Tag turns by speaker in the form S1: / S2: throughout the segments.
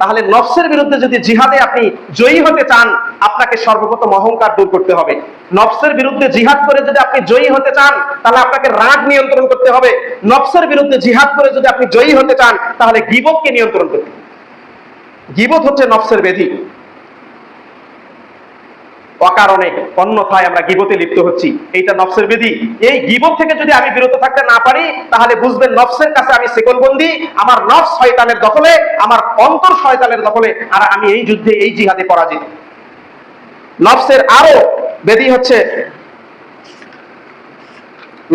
S1: তাহলে নফসের বিরুদ্ধে যদি জিহাদে আপনি জয়ী হতে চান, আপনাকে সর্বপ্রথম অহংকার দূর করতে হবে। নফসের বিরুদ্ধে জিহাদ করে যদি আপনি জয়ী হতে চান, তাহলে আপনাকে রাগ নিয়ন্ত্রণ করতে হবে। নফসের বিরুদ্ধে জিহাদ করে যদি আপনি জয়ী হতে চান, তাহলে গিবককে নিয়ন্ত্রণ করতে গিবত হচ্ছে নফসের বেধি অকারণে অন্যথায় আমরা গিবতে লিপ্ত হচ্ছি। এইটা নফসের বিধি। এই গিবত থেকে যদি আমি বিরত থাকতে না পারি, তাহলে বুঝবেন নফসের কাছে আমি সেকলবন্দি আমার নফস শয়তানের দখলে, আমার অন্তর শয়তানের দখলে, আর আমি এই যুদ্ধে, এই জিহাদে পরাজিত। নফসের আরও বেদি হচ্ছে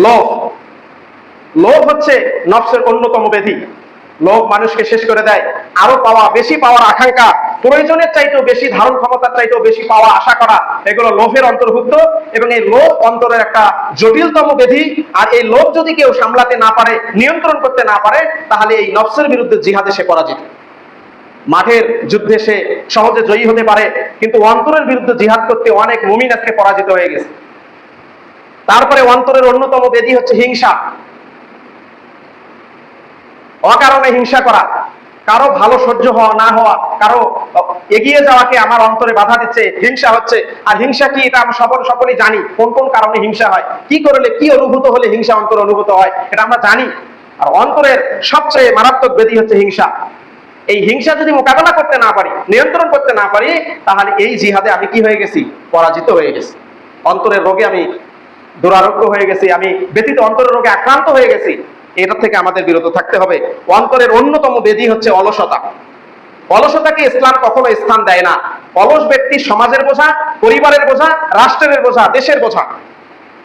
S1: লোভ লোভ হচ্ছে নফসের অন্যতম বেধি। লোভ মানুষকে শেষ করে দেয়। আরও পাওয়া, বেশি পাওয়ার আকাঙ্ক্ষা, প্রয়োজনের চাইতেও বেশি, ধারণ ক্ষমতার চাইতেও বেশি পাওয়া আশা করা, এগুলো লোভের অন্তর্ভুক্ত এবং এই লোভ অন্তরের একটা জটিলতম বেধি। আর এই লোভ যদি কেউ সামলাতে না পারে, নিয়ন্ত্রণ করতে না পারে, তাহলে এই নফসের বিরুদ্ধে জিহাদে সে পরাজিত। মাঠের যুদ্ধে সে সহজে জয়ী হতে পারে, কিন্তু অন্তরের বিরুদ্ধে জিহাদ করতে অনেক মুমিন পরাজিত হয়ে গেছে। তারপরে অন্তরের অন্যতম বেদি হচ্ছে হিংসা। অকারণে হিংসা করা, কারও ভালো সহ্য হওয়া, না হওয়া, কারও এগিয়ে যাওয়াকে আমার অন্তরে বাধা দিচ্ছে, হিংসা হচ্ছে। আর হিংসা কি, এটা আমরা সকল সকলেই জানি, কোন কোন কারণে হিংসা হয়, কি করলে, কি অনুভূত হলে হিংসা অন্তরে অনুভূত হয়, এটা আমরা জানি। আর অন্তরের সবচেয়ে মারাত্মক ব্যাধি হচ্ছে হিংসা। এই হিংসা যদি মোকাবেলা করতে না পারি, নিয়ন্ত্রণ করতে না পারি, তাহলে এই জিহাদে আমি কি হয়ে গেছি? পরাজিত হয়ে গেছি। অন্তরের রোগে আমি দুরারোগ্য হয়ে গেছি, আমি ব্যতীত অন্তরের রোগে আক্রান্ত হয়ে গেছি। এটা থেকে আমাদের বিরত থাকতে হবে। অন্তরের অন্যতম বেদি হচ্ছে অলসতা। অলসতাকে ইসলাম কখনো স্থান দেয় না। অলস ব্যক্তি সমাজের বোঝা, পরিবারের বোঝা, রাষ্ট্রের বোঝা, দেশের বোঝা।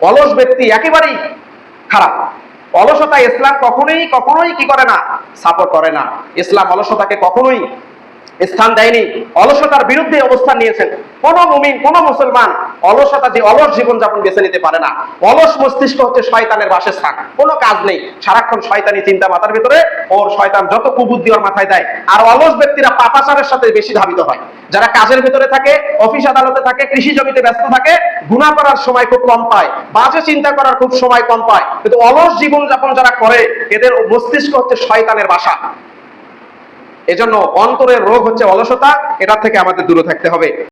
S1: অলস ব্যক্তি একেবারেই খারাপ। অলসতা ইসলাম কখনোই কখনোই কি করে না? সাপোর্ট করে না। ইসলাম অলসতাকে কখনোই স্থান দেয়নি। অলসতার বিরুদ্ধে অবস্থান নিয়েছেন। কোন মুমিন, কোন মুসলমান অলসতা যে অলস জীবন যাপন বেছে নিতে পারে না। অলস মস্তিষ্ক হচ্ছে শয়তানের বাসস্থান। কোনো কাজ নেই। সারাক্ষণ শয়তানি চিন্তা মাথার ভিতরে, ওর শয়তান যত কুবুদ্ধি ওর মাথায় দেয়। আর অলস ব্যক্তিরা পাপাচারের সাথে বেশি ধাবিত হয়। যারা কাজের ভিতরে থাকে, অফিস আদালতে থাকে, কৃষি জমিতে ব্যস্ত থাকে গুণা করার সময় খুব কম পায়। বাজে চিন্তা করার খুব সময় কম পায়। কিন্তু অলস জীবন যাপন যারা করে, এদের মস্তিষ্ক হচ্ছে শয়তানের বাসা। এজন্য অন্তরের রোগ হচ্ছে অলসতা। এটা থেকে আমাদের দূরে থাকতে হবে।